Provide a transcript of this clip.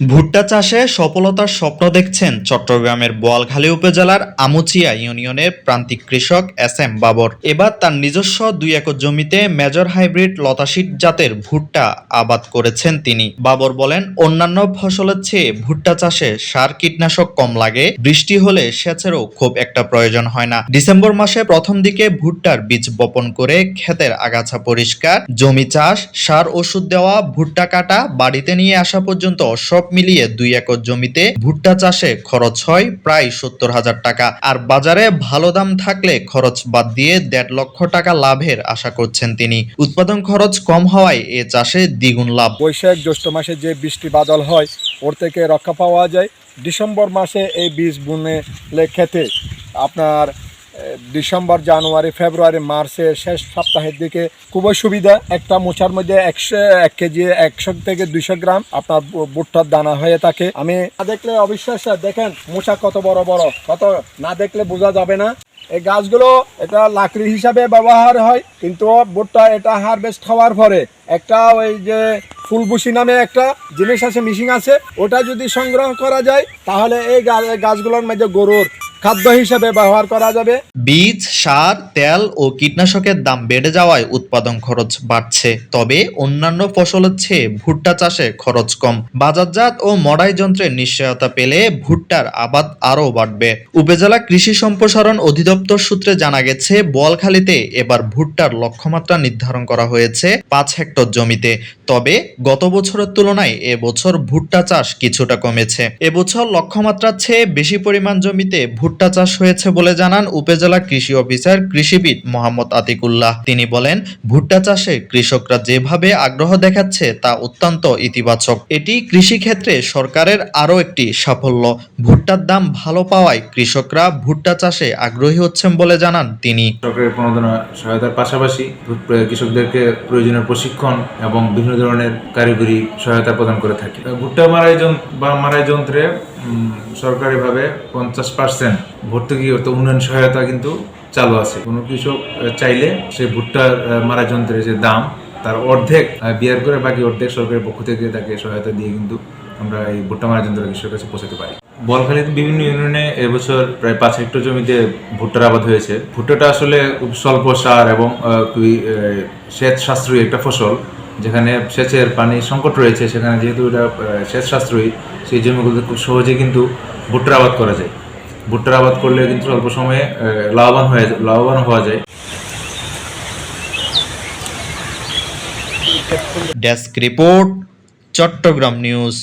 ভুট্টা চাষে সফলতার স্বপ্ন দেখছেন চট্টগ্রামের বোয়ালখালী উপজেলার আমুচিয়া ইউনিয়নের প্রান্তিক কৃষক এস এম বাবর। এবার তার নিজস্ব দুই একর জমিতে মেজর হাইব্রিড লতাশিট জাতের ভুট্টা আবাদ করেছেন তিনি। বাবর বলেন, অন্যান্য ফসলের চেয়ে ভুট্টা চাষে সার কীটনাশক কম লাগে, বৃষ্টি হলে সেচেরও খুব একটা প্রয়োজন হয় না। ডিসেম্বর মাসে প্রথম দিকে ভুট্টার বীজ বপন করে ক্ষেতের আগাছা পরিষ্কার, জমি চাষ, সার ওষুধ দেওয়া, ভুট্টা কাটা, বাড়িতে নিয়ে আসা পর্যন্ত সব মিলিয়ে দুই একর জমিতে ভুট্টা চাষে খরচ হয় প্রায় সত্তর হাজার টাকা। আর বাজারে ভালো দাম থাকলে খরচ বাদ দিয়ে দেড় লক্ষ টাকা লাভের আশা করছেন তিনি। উৎপাদন খরচ কম হওয়ায় এ চাষে দ্বিগুণ লাভ। বৈশাখ জ্যৈষ্ঠ মাসে যে বৃষ্টি বাদল হয়, ওর থেকে রক্ষা পাওয়া যায়। ডিসেম্বর মাসে এই বীজ বুনে খেতে আপনার ডিসেম্বর, জানুয়ারি, ফেব্রুয়ারি মার্চের শেষ সপ্তাহের দিকে খুবই সুবিধা। একটা মোচার মধ্যে একশো, এক কেজি, একশো থেকে দুইশো গ্রাম আপনার ভুট্টার দানা হয়ে থাকে। আমি না দেখলে অবিশ্বাস দেখেন মোচা কত বড় বড়। কত না দেখলে বোঝা যাবে না। এই গাছগুলো এটা লাকড়ি হিসাবে ব্যবহার হয়, কিন্তু ভুট্টা এটা হারভেস্ট হওয়ার পরে একটা ওই যে ফুলবুসি নামে একটা জিনিস আছে মিশিং আছে, ওটা যদি সংগ্রহ করা যায়, তাহলে এই গাছগুলোর মধ্যে গরুর খাদ্য হিসাবে ব্যবহার করা যাবে। বীজ, সার, তেল ও কীটনাশকের দাম বেড়ে যাওয়ায় উৎপাদন খরচ বাড়ছে। তবে অন্যান্য ফসলের চেয়ে ভুট্টা চাষে খরচ কম। বাজারজাত ও মড়াই যন্ত্রের নিশ্চয়তা পেলে ভুট্টার আবাদ আরও বাড়বে। উপজেলা কৃষি সম্প্রসারণ অধিদপ্তর সূত্রে জানা গেছে, বোয়ালখালীতে এবার ভুট্টার লক্ষ্যমাত্রা নির্ধারণ করা হয়েছে পাঁচ হেক্টর জমিতে। তবে গত বছরের তুলনায় এবছর ভুট্টা চাষ কিছুটা কমেছে। এবছর লক্ষ্যমাত্রার চেয়ে বেশি পরিমাণ জমিতে ভুট্টা চাষ হয়েছে বলে জানান উপজেলা কৃষি অফিসার কৃষিবিদ মোহাম্মদ আতিকুল্লাহ। তিনি বলেন, ভুট্টা চাষে কৃষকরা যেভাবে আগ্রহ দেখাচ্ছে তা অত্যন্ত ইতিবাচক। এটি কৃষিক্ষেত্রে সরকারের আরও একটি সাফল্য। ভুট্টার দাম ভালো পাওয়ায় কৃষকরা ভুট্টা চাষে আগ্রহী হচ্ছেন বলে জানান তিনি। সরকারের প্রণোদনা সহায়তার পাশাপাশি কৃষকদেরকে প্রয়োজনীয় প্রশিক্ষণ এবং বিভিন্ন ধরনের কারিগরি সহায়তা প্রদান করে থাকে। ভুট্টা মারাই বা মারাই যন্ত্রে সরকারিভাবে পঞ্চাশ পার্সেন্ট ভর্তুকি অর্থাৎ উন্নয়ন সহায়তা কিন্তু চালু আছে। কোনো কৃষক চাইলে সেই ভুট্টা মারা যন্ত্রের যে দাম, তার অর্ধেক বিয়ার করে বাকি অর্ধেক সরকারের পক্ষ থেকে তাকে সহায়তা দিয়ে কিন্তু আমরা এই ভুট্টা মারা যন্ত্র কৃষকের কাছে পৌঁছাতে পারি। বলখালীতে বিভিন্ন ইউনিয়নে এবছর প্রায় পাঁচ হেক্টর জমিতে ভুট্টার আবাদ হয়েছে। ভুট্টাটা আসলে খুব স্বল্প সার এবং খুবই সেচ সাশ্রয়ী একটা ফসল। যেখানে সেচের পানি সংকট রয়েছে, সেখানে যেহেতু এটা সেচ সাশ্রয়ী সেই জমিগুলোতে খুব সহজে কিন্তু ভুট্টার আবাদ করা যায়। ভুট্টার আবাদ করলে কিন্তু অল্প সময়ে লাভবান হয়ে লাভবান হওয়া যায়। Desk report Chittagong news